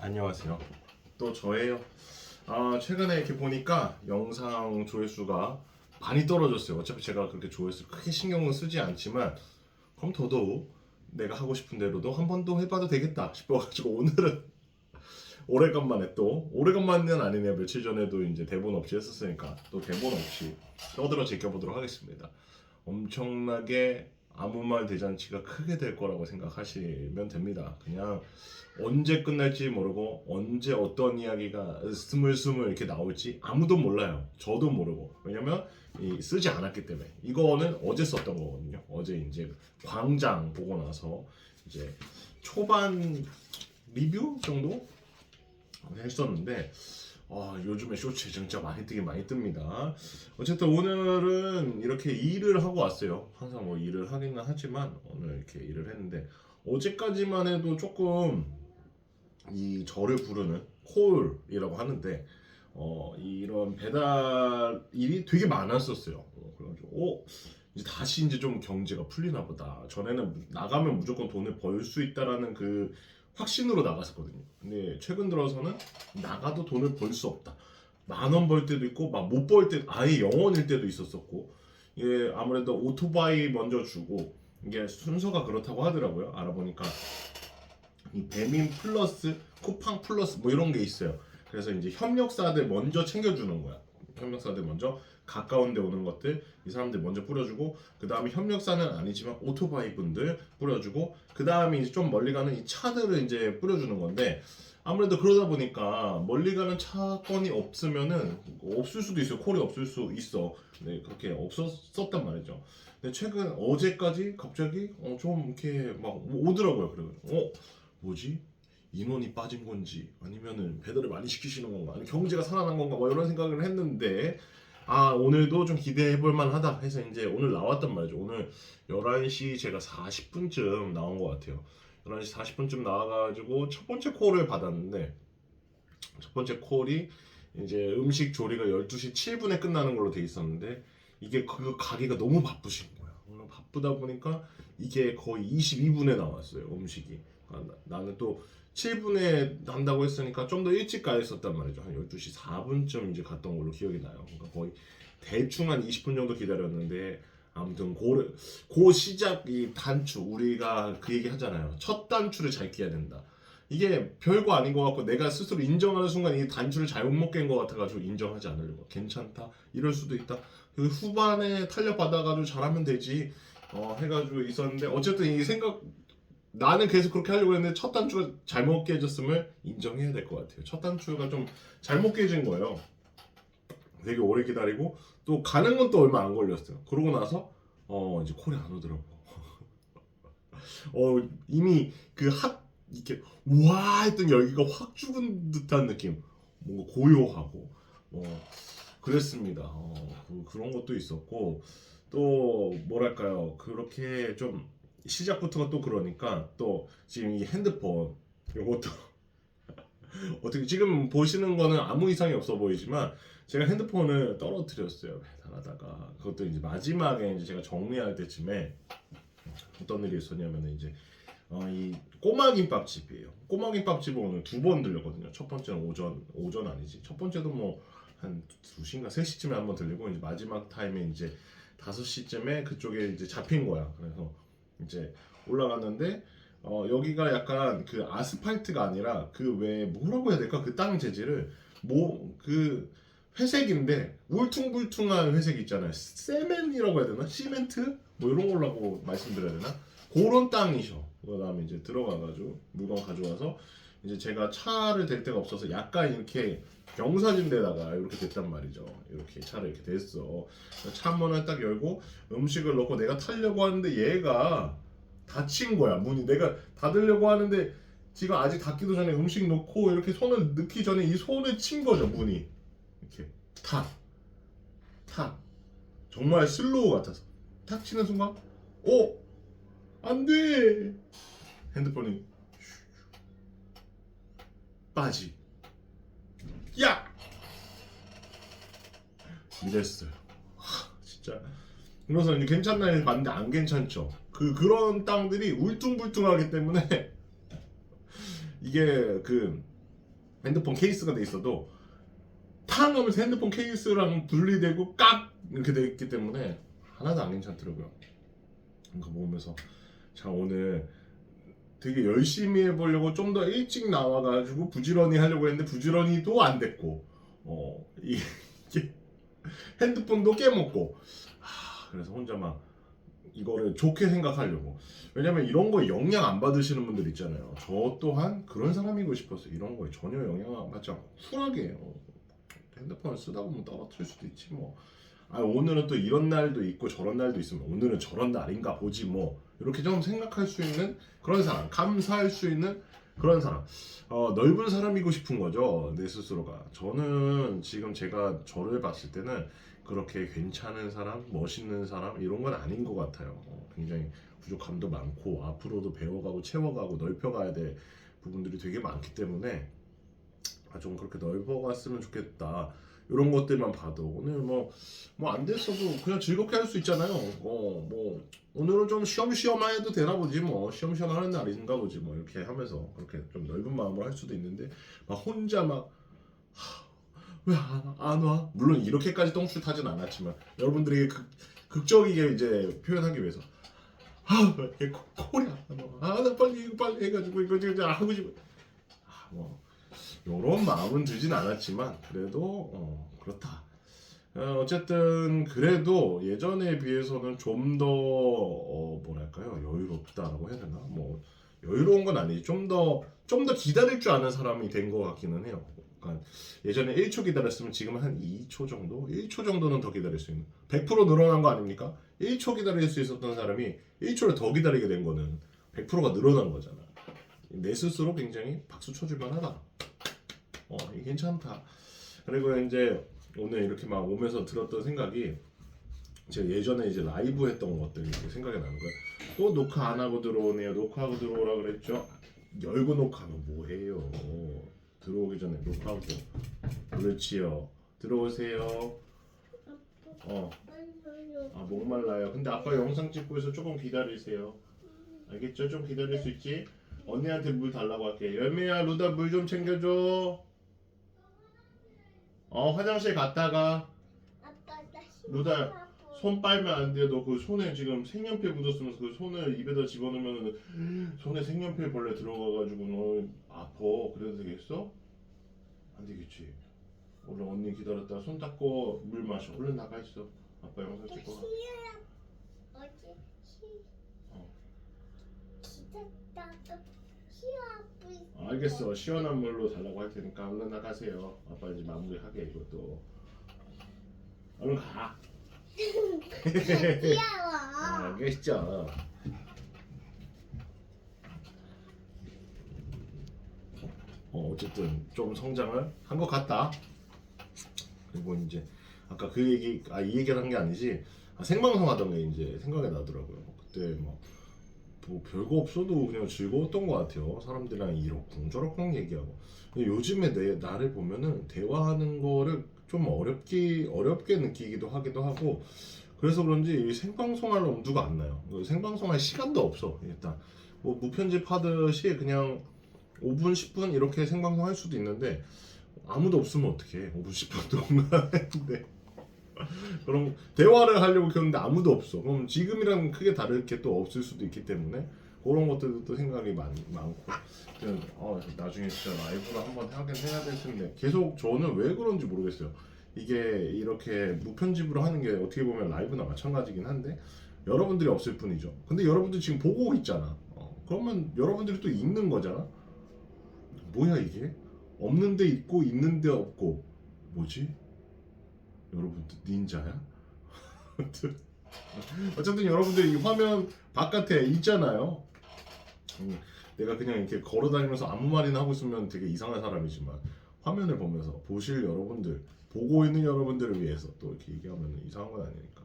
안녕하세요. 또 저예요. 아, 최근에 이렇게 보니까 영상 조회수가 많이 떨어졌어요. 어차피 제가 그렇게 조회수 크게 신경은 쓰지 않지만 그럼 더더욱 내가 하고 싶은 대로도 한 번 더 해봐도 되겠다 싶어가지고 오늘은 오래간만에 또 오래간만은 아니네요. 며칠 전에도 이제 대본 없이 했었으니까 또 대본 없이 떠들어 제껴보도록 하겠습니다. 엄청나게 아무 말 대잔치가 크게 될 거라고 생각하시면 됩니다. 그냥 언제 끝날지 모르고 언제 어떤 이야기가 스물스물 이렇게 나올지 아무도 몰라요. 저도 모르고 왜냐면 이 쓰지 않았기 때문에 이거는 어제 썼던 거거든요. 어제 이제 광장 보고 나서 이제 초반 리뷰 정도 했었는데 아, 요즘에 쇼츠 진짜 많이 뜨긴 많이 뜹니다. 어쨌든 오늘은 이렇게 일을 하고 왔어요. 항상 뭐 일을 하기는 하지만 오늘 이렇게 일을 했는데 어제까지만 해도 조금 이 저를 부르는 콜이라고 하는데 어 이런 배달 일이 되게 많았었어요. 어, 그래가지고 어 이제 다시 이제 좀 경제가 풀리나 보다. 전에는 무- 나가면 무조건 돈을 벌 수 있다라는 그 확신으로 나갔었거든요. 근데 최근 들어서는 나가도 돈을 벌 수 없다. 만 원 벌 때도 있고 막 못 벌 때 아예 0원일 때도 있었었고 이게 아무래도 오토바이 먼저 주고 이게 순서가 그렇다고 하더라고요. 알아보니까 이 배민 플러스 쿠팡 플러스 뭐 이런 게 있어요. 그래서 이제 협력사들 먼저 챙겨주는 거야. 협력사들 먼저 가까운 데 오는 것들 이 사람들 먼저 뿌려주고 그 다음에 협력사는 아니지만 오토바이 분들 뿌려주고 그 다음에 이제 좀 멀리 가는 이 차들을 이제 뿌려주는 건데 아무래도 그러다 보니까 멀리 가는 차권이 없으면은 없을 수도 있어요. 콜이 없을 수 있어. 네 그렇게 없었었단 말이죠. 근데 최근 어제까지 갑자기 어, 좀 이렇게 막 오더라고요. 그래가지고 어 뭐지? 인원이 빠진 건지 아니면은 배달을 많이 시키시는 건가? 아니면 경제가 살아난 건가? 뭐 이런 생각을 했는데 아 오늘도 좀 기대해 볼 만하다 해서 이제 오늘 나왔단 말이죠. 오늘 11시 제가 40분쯤 나온 것 같아요. 11시 40분쯤 나와가지고 첫 번째 콜을 받았는데 첫 번째 콜이 이제 음식 조리가 12시 7분에 끝나는 걸로 돼 있었는데 이게 그 가게가 너무 바쁘신 거야. 오늘 바쁘다 보니까 이게 거의 22분에 나왔어요 음식이. 아, 나- 나는 또 7분에 한다고 했으니까 좀 더 일찍 가 있었단 말이죠. 한 12시 4분쯤 이제 갔던 걸로 기억이 나요. 그러니까 거의 대충 한 20분 정도 기다렸는데 아무튼 고, 고 시작 이 단추 우리가 그 얘기 하잖아요. 첫 단추를 잘 끼야 된다. 이게 별거 아닌 것 같고 내가 스스로 인정하는 순간 이 단추를 잘못 못 깬 것 같아가지고 인정하지 않으려고 괜찮다 이럴 수도 있다 그 후반에 탄력 받아가지고 잘하면 되지 어 해가지고 있었는데 어쨌든 이 생각 나는 계속 그렇게 하려고 했는데 첫 단추가 잘못 깨졌음을 인정해야 될 것 같아요. 첫 단추가 좀 잘못 깨진 거예요. 되게 오래 기다리고 또 가는 건 또 얼마 안 걸렸어요. 그러고 나서 어 이제 콜이 안 오더라고. 어 이미 그핫 이렇게 와 했던 열기가 확 죽은 듯한 느낌. 뭔가 고요하고 뭐 그랬습니다. 어, 그, 그런 것도 있었고 또 뭐랄까요 그렇게 좀 시작부터가 또 그러니까 또 지금 이 핸드폰 요것도 어떻게 지금 보시는 거는 아무 이상이 없어 보이지만 제가 핸드폰을 떨어뜨렸어요 배달하다가. 그것도 이제 마지막에 이제 제가 정리할 때쯤에 어떤 일이 있었냐면 이제 어, 이 꼬마 김밥집이에요. 꼬마 김밥집을 오늘 두 번 들렸거든요. 첫 번째는 오전 오전 아니지? 첫 번째도 뭐 한 2시인가 3시쯤에 한번 들리고 이제 마지막 타임에 이제 5시쯤에 그쪽에 이제 잡힌 거야. 그래서 이제 올라갔는데 어, 여기가 약간 그 아스팔트가 아니라 그 왜 뭐라고 해야 될까? 그 땅 재질을 뭐 그 회색인데 울퉁불퉁한 회색 있잖아요. 세멘이라고 해야 되나? 시멘트? 뭐 이런 걸라고 말씀드려야 되나? 그런 땅이셔. 그 다음에 이제 들어가가지고 물건 가져와서 이제 제가 차를 댈 데가 없어서 약간 이렇게 경사진 데다가 이렇게 됐단 말이죠. 이렇게 차를 이렇게 댔어. 차 문을 딱 열고 음식을 넣고 내가 타려고 하는데 얘가 닫힌 거야 문이. 내가 닫으려고 하는데 지금 아직 닫기도 전에 음식 넣고 이렇게 손을 넣기 전에 이 손을 친 거죠 문이. 이렇게 탁 탁. 정말 슬로우 같아서. 탁 치는 순간 어? 안 돼! 핸드폰이 빠지. 야! 이랬어요. 하, 진짜. 그래서 이제 괜찮나 해서 봤는데 안 괜찮죠. 그 그런 땅들이 울퉁불퉁하기 때문에 이게 그 핸드폰 케이스가 돼 있어도 탕 하면서 핸드폰 케이스랑 분리되고 깍! 이렇게 돼 있기 때문에 하나도 안 괜찮더라고요. 그러니까 보면서 자 오늘 되게 열심히 해보려고 좀 더 일찍 나와가지고 부지런히 하려고 했는데 부지런히도 안 됐고 어 이게 핸드폰도 깨먹고. 하, 그래서 혼자 막 이거를 좋게 생각하려고. 왜냐면 이런 거에 영향 안 받으시는 분들 있잖아요. 저 또한 그런 사람이고 싶었어요 이런 거에 전혀 영향 안 받지 않고 쿨하게 어, 핸드폰을 쓰다 보면 떨어뜨릴 수도 있지 뭐 아, 오늘은 또 이런 날도 있고 저런 날도 있으면 오늘은 저런 날인가 보지 뭐. 이렇게 좀 생각할 수 있는 그런 사람 감사할 수 있는 그런 사람. 어, 넓은 사람이고 싶은 거죠 내 스스로가. 저는 지금 제가 저를 봤을 때는 그렇게 괜찮은 사람 멋있는 사람 이런 건 아닌 것 같아요. 어, 굉장히 부족함도 많고 앞으로도 배워가고 채워가고 넓혀가야 될 부분들이 되게 많기 때문에 아, 좀 그렇게 넓어갔으면 좋겠다 이런 것들만 봐도 오늘 뭐 뭐 안 됐어도 그냥 즐겁게 할 수 있잖아요. 어, 뭐 오늘은 좀 쉬엄쉬엄 해도 되나 보지 뭐 쉬엄쉬엄 하는 날인가 보지 뭐 이렇게 하면서 그렇게 좀 넓은 마음으로 할 수도 있는데 막 혼자 막 왜안 와? 물론 이렇게까지 똥줄 타진 않았지만 여러분들에게 극, 극적이게 이제 표현하기 위해서 아, 왜 코- 와? 아, 나 빨리 빨리 해가지고 이거 지금 하고 싶어. 아, 뭐 요런 마음은 들진 않았지만 그래도 어, 그렇다. 어, 어쨌든 그래도 예전에 비해서는 좀 더 어, 뭐랄까요 여유롭다라고 해야 되나 뭐 여유로운 건 아니지 좀 더 좀 더 기다릴 줄 아는 사람이 된 것 같기는 해요. 예전에 1초 기다렸으면 지금은 한 2초 정도, 1초 정도는 더 기다릴 수 있는 100% 늘어난 거 아닙니까? 1초 기다릴 수 있었던 사람이 1초를 더 기다리게 된 거는 100%가 늘어난 거잖아. 내 스스로 굉장히 박수 쳐줄 만 하다. 어, 이게 괜찮다. 그리고 이제 오늘 이렇게 막 오면서 들었던 생각이 제가 예전에 이제 라이브 했던 것들이 생각이 나는 거예요. 또 녹화 안 하고 들어오네요. 녹화하고 들어오라 그랬죠. 열고 녹화하면 뭐해요? 들어오기 전에 녹화하고 그렇지요. 들어오세요. 어, 아 목말라요. 근데 아빠 영상 찍고 있어 조금 기다리세요. 알겠죠? 좀 기다릴 수 있지? 언니한테 물 달라고 할게. 열매야, 루다 물 좀 챙겨줘. 어, 화장실 갔다가 루다, 손 빨면 안 돼. 너그 손에 지금 색연필 묻었으면서 그 손을 입에다 집어넣으면 손에 색연필 벌레 들어가가지고 너 아파. 그래도 되겠어? 안 되겠지. 얼른 언니 기다렸다 손 닦고 물 마셔. 얼른 나가 있어. 아빠 영상 찍고 가. 어제 시 어. 기다다가 시합을 알겠어. 시원한 물로 달라고 할 테니까 얼른 나가세요. 아빠 이제 마무리하게 이것도. 얼른 가. 귀여워. 알겠죠. 어, 어쨌든 좀 성장을 한 것 같다. 그리고 이제 아까 그 얘기, 아 이 얘기를 한 게 아니지. 아, 생방송 하던 게 이제 생각이 나더라고요. 그때 막. 뭐 별거 없어도 그냥 즐거웠던 것 같아요. 사람들이랑 이러쿵 저러쿵 얘기하고. 근데 요즘에 내 나를 보면은 대화하는 거를 좀 어렵게 어렵게 느끼기도 하기도 하고 그래서 그런지 이 생방송할 엄두가 안 나요. 그 생방송할 시간도 없어. 일단 뭐 무편집 하듯이 그냥 5분 10분 이렇게 생방송 할 수도 있는데 아무도 없으면 어떡해 5분 10분 동안 했는데 그럼 대화를 하려고 켰는데 아무도 없어. 그럼 지금이랑 크게 다를 게 또 없을 수도 있기 때문에 그런 것들도 또 생각이 많, 많고. 어, 나중에 진짜 라이브를 한번 하긴 해야 될 텐데. 계속 저는 왜 그런지 모르겠어요. 이게 이렇게 무편집으로 하는 게 어떻게 보면 라이브나 마찬가지긴 한데 여러분들이 없을 뿐이죠. 근데 여러분들 지금 보고 있잖아. 어, 그러면 여러분들이 또 읽는 거잖아. 뭐야 이게? 없는데 있고 있는데 없고. 뭐지 여러분들 닌자야? 어쨌든 여러분들 이 화면 바깥에 있잖아요. 음, 내가 그냥 이렇게 걸어다니면서 아무 말이나 하고 있으면 되게 이상한 사람이지만 화면을 보면서 보실 여러분들 보고 있는 여러분들을 위해서 또 이렇게 얘기하면 이상한 건 아니니까.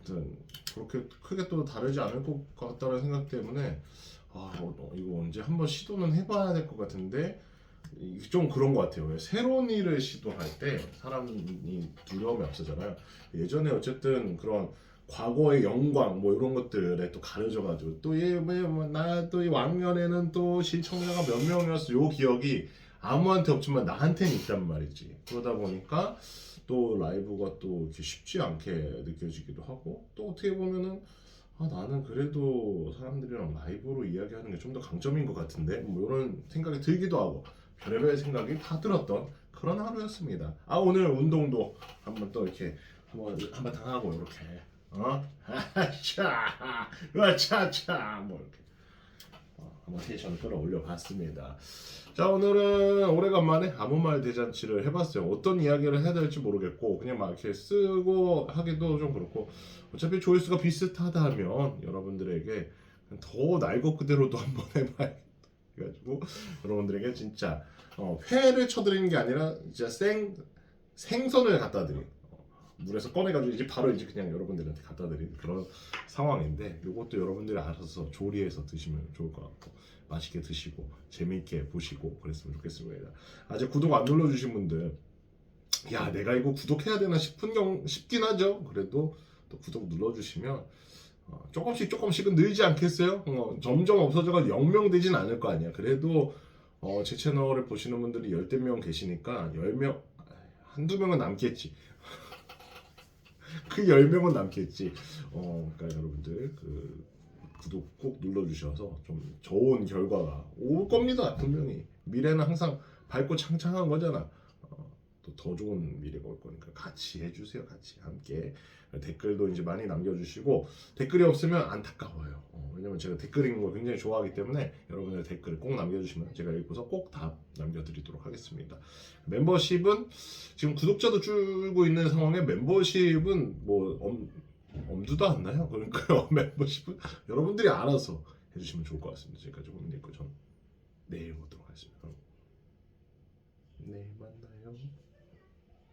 아무튼 그렇게 크게 또 다르지 않을 것 같다는 생각 때문에 아 어, 이거 언제 한번 시도는 해봐야 될 것 같은데 좀 그런 것 같아요. 왜 새로운 일을 시도할 때 사람이 두려움이 앞서잖아요. 예전에 어쨌든 그런 과거의 영광 뭐 이런 것들에 또 가려져가지고 또얘나또 이 왕년에는 또 시청자가 몇 명이었어 요 기억이 아무한테 없지만 나한테는 있단 말이지. 그러다 보니까 또 라이브가 또 이렇게 쉽지 않게 느껴지기도 하고 또 어떻게 보면은 아 나는 그래도 사람들이랑 라이브로 이야기하는 게 좀 더 강점인 것 같은데 뭐 이런 생각이 들기도 하고 별의별 생각이 다 들었던 그런 하루였습니다. 아 오늘 운동도 한번 또 이렇게 한번 한번 당하고 이렇게 어 하차 으차차 뭐 이렇게 어, 한번 텐션을 끌어올려 봤습니다. 자 오늘은 오래간만에 아무 말 대잔치를 해봤어요. 어떤 이야기를 해야 될지 모르겠고 그냥 막 이렇게 쓰고 하기도 좀 그렇고 어차피 조회수가 비슷하다면 여러분들에게 더 날 것 그대로도 한번 해봐야 가지고 여러분들에게 진짜 어, 회를 쳐드리는 게 아니라 진짜 생 생선을 갖다 드린 어, 물에서 꺼내가지고 이제 바로 이제 그냥 여러분들한테 갖다 드린 그런 상황인데 이것도 여러분들이 알아서 조리해서 드시면 좋을 것 같고 맛있게 드시고 재미있게 보시고 그랬으면 좋겠습니다. 아직 구독 안 눌러주신 분들 야 내가 이거 구독해야 되나 싶은 경 싶긴 하죠. 그래도 또 구독 눌러주시면 어, 조금씩 조금씩은 늘지 않겠어요? 어, 점점 없어져가 영명되진 않을 거 아니야. 그래도 어, 제 채널을 보시는 분들이 열댓 명 계시니까 열명 한두 명은 남겠지. 그 열 명은 남겠지. 어, 그러니까 여러분들 그 구독 꼭 눌러주셔서 좀 좋은 결과가 올 겁니다. 분명히 미래는 항상 밝고 창창한 거잖아. 어, 또더 좋은 미래가 올 거니까 같이 해주세요. 같이 함께 댓글도 이제 많이 남겨주시고 댓글이 없으면 안타까워요. 어, 왜냐면 제가 댓글 읽는 걸 굉장히 좋아하기 때문에 여러분들 댓글을 꼭 남겨주시면 제가 읽고서 꼭 답 남겨드리도록 하겠습니다. 멤버십은 지금 구독자도 줄고 있는 상황에 멤버십은 뭐 엄, 엄두도 안 나요. 그러니까요. 멤버십은 여러분들이 알아서 해주시면 좋을 것 같습니다. 지금까지 고민 있고 전 내일 오도록 하겠습니다. 내일 만나요.